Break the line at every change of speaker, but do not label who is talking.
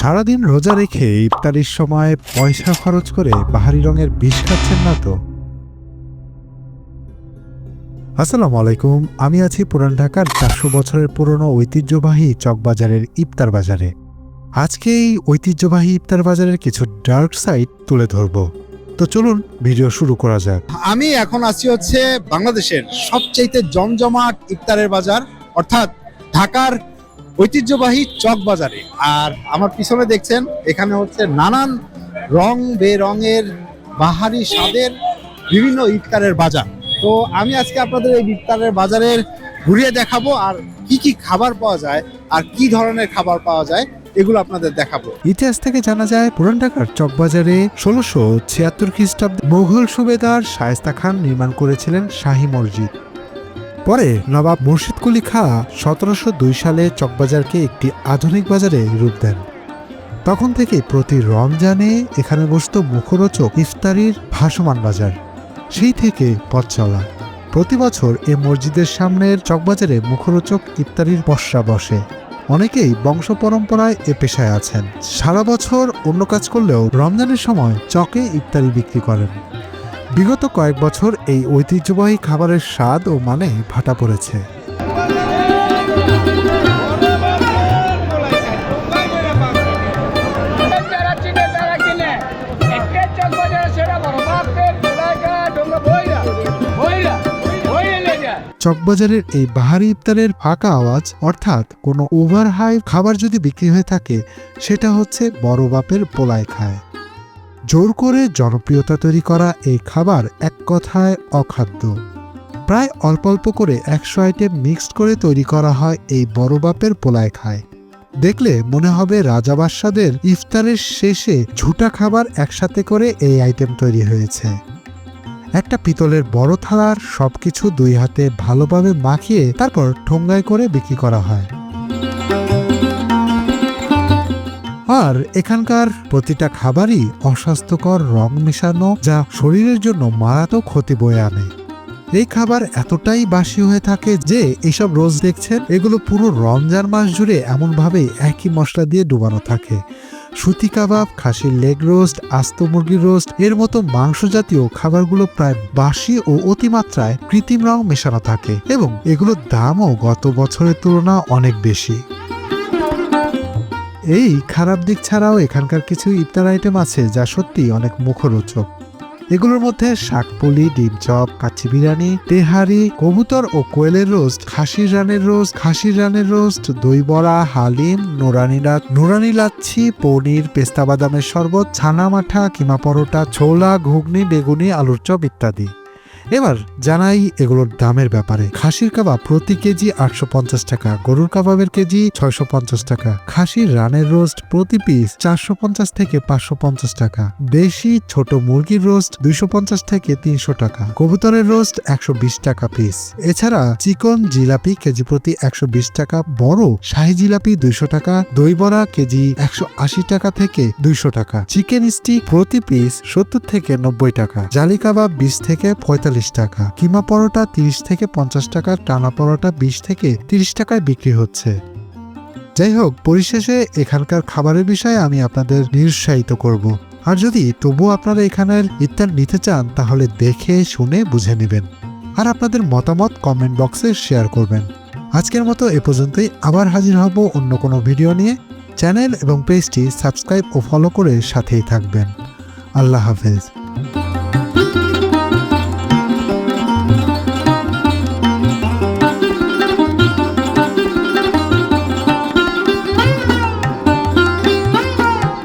সারাদিন রোজা রেখে ইফতারির সময় পয়সা খরচ করে বাহারি রঙের বিষ খাচ্ছেন না তো? আসসালামু আলাইকুম, আমি আছি পুরান ঢাকার চারশো বছরের পুরনো ঐতিহ্যবাহী চকবাজারের ইফতার বাজারে। আজকে এই ঐতিহ্যবাহী ইফতার বাজারের কিছু ডার্ক সাইড তুলে ধরব। তো চলুন, ভিডিও শুরু করা যাক।
আমি এখন আছি হচ্ছে বাংলাদেশের সবচাইতে জমজমাট ইফতারের বাজার, অর্থাৎ ঢাকার ঐতিহ্যবাহী চক বাজারে। আর আমার পিছনে দেখছেন, এখানে হচ্ছে নানান রং বেরঙের বাহারি স্বাদের বিভিন্ন ইফতারের বাজার। তো আমি আজকে আপনাদের এই ইফতারের বাজারের ঘুরিয়ে দেখাবো আর কি কি খাবার পাওয়া যায় আর কি ধরনের খাবার পাওয়া যায়, এগুলো আপনাদের দেখাবো।
ইতিহাস থেকে জানা যায়, পুরান ঢাকার চকবাজারে ষোলোশো ছিয়াত্তর খ্রিস্টাব্দে মুঘল সুবেদার শায়েস্তা খান নির্মাণ করেছিলেন শাহী মসজিদ। পরে নবাব মুর্শিদ কুলি খা সতেরোশো দুই সালে চকবাজারকে একটি আধুনিক বাজারে রূপ দেন। তখন থেকে প্রতি রমজানে এখানে বসত মুখরোচক ইফতারির ভাসমান বাজার। সেই থেকে পথ চলা। প্রতি বছর এ মসজিদের সামনের চকবাজারে মুখরোচক ইফতারির পসরা বসে। অনেকেই বংশ পরম্পরায় এ পেশায় আছেন। সারা বছর অন্য কাজ করলেও রমজানের সময় চকে ইফতারি বিক্রি করেন। বিগত কয়েক বছর এই ঐতিহ্যবাহী খাবারের স্বাদ ও মানে ভাটা পড়েছে। চকবাজারের এই বাহারি ইফতারের ফাঁকা আওয়াজ, অর্থাৎ কোনো ওভার হাই খাবার যদি বিক্রি হয়ে থাকে, সেটা হচ্ছে বড় বাপের পোলায় খায়। জোর করে জনপ্রিয়তা তৈরি করা এই খাবার এক কথায় অখাদ্য। প্রায় অল্প অল্প করে একশো আইটেম মিক্সড করে তৈরি করা হয় এই বড় বাপের পোলায় খায়। দেখলে মনে হবে রাজা বাদশাদের ইফতারের শেষে ঝুটা খাবার একসাথে করে এই আইটেম তৈরি হয়েছে। একটা পিতলের বড় থালার সবকিছু দুই হাতে ভালোভাবে মাখিয়ে তারপর ঠোঙ্গায় করে বিক্রি করা হয়। আর এখানকার প্রতিটা খাবারই অস্বাস্থ্যকর রং মেশানো যা শরীরের জন্য মারাত্মক ক্ষতি বয়ে আনে। এই খাবার এতটাই বাসি হয়ে থাকে যে এইসব রোজ দেখছেন, এগুলো পুরো রমজান মাস জুড়ে এমনভাবেই একই মশলা দিয়ে ডুবানো থাকে। সুতি কাবাব, খাসির লেগ রোস্ট, আস্ত মুরগির রোস্ট, এর মতো মাংস জাতীয় খাবারগুলো প্রায় বাসি ও অতিমাত্রায় কৃত্রিম রং মেশানো থাকে এবং এগুলোর দামও গত বছরের তুলনা অনেক বেশি। এই খারাপ দিক ছাড়াও এখানকার কিছু ইফতার আইটেম আছে যা সত্যি অনেক মুখরোচক। এগুলোর মধ্যে শাকপুলি, ডিম চপ, কাচ্চি বিরিয়ানি, তেহারি, কবুতর ও কোয়েলের রোস্ট, খাসির রানের রোস্ট, খাসির রানের রোস্ট, দই বড়া, হালিম, নোরানি লাচ নোরানি লাচ্ছি, পনির, পেস্তা বাদামের শরবত, ছানা মাঠা, কিমা পরোটা, ছোলা, ঘুগনি, বেগুনি, আলুর চপ ইত্যাদি। এবার জানাই এগুলোর দামের ব্যাপারে। খাসির কাবাব প্রতি কেজি আটশো পঞ্চাশ টাকা, গরুর কাবাবের কেজি ছয়শো পঞ্চাশ টাকা, খাসির রানের রোস্ট প্রতি পিস চারশো পঞ্চাশ থেকে পাঁচশো পঞ্চাশ টাকা, দেশি ছোট মুরগির রোস্ট দুইশো পঞ্চাশ থেকে তিনশো টাকা, কবুতরের রোস্ট একশো বিশ টাকা পিস। এছাড়া চিকন জিলাপি কেজি প্রতি একশো বিশ টাকা, বড় শাহি জিলাপি দুইশো টাকা, দই বড়া কেজি একশো আশি টাকা থেকে দুইশো টাকা, চিকেন স্টিক প্রতি পিস সত্তর থেকে নব্বই টাকা, জালি কাবাব বিশ থেকে পঁয়তাল্লিশ টাকা। কিমা পরোটা তিরিশ থেকে পঞ্চাশ টাকা, টানা পরোটা বিশ থেকে তিরিশ টাকায় বিক্রি হচ্ছে। যাই হোক, পরিশেষে এখানকার খাবারের বিষয়ে আমি আপনাদের নিরুৎসাহিত করব। আর যদি তবুও আপনারা এখানের ইত্যাদ নিতে চান, তাহলে দেখে, শুনে, বুঝে নেবেন। আর আপনাদের মতামত কমেন্ট বক্সে শেয়ার করবেন। আজকের মতো এ পর্যন্তই। আবার হাজির হব অন্য কোনো ভিডিও নিয়ে। চ্যানেল এবং পেজটি সাবস্ক্রাইব ও ফলো করে সাথেই থাকবেন। আল্লাহ হাফেজ।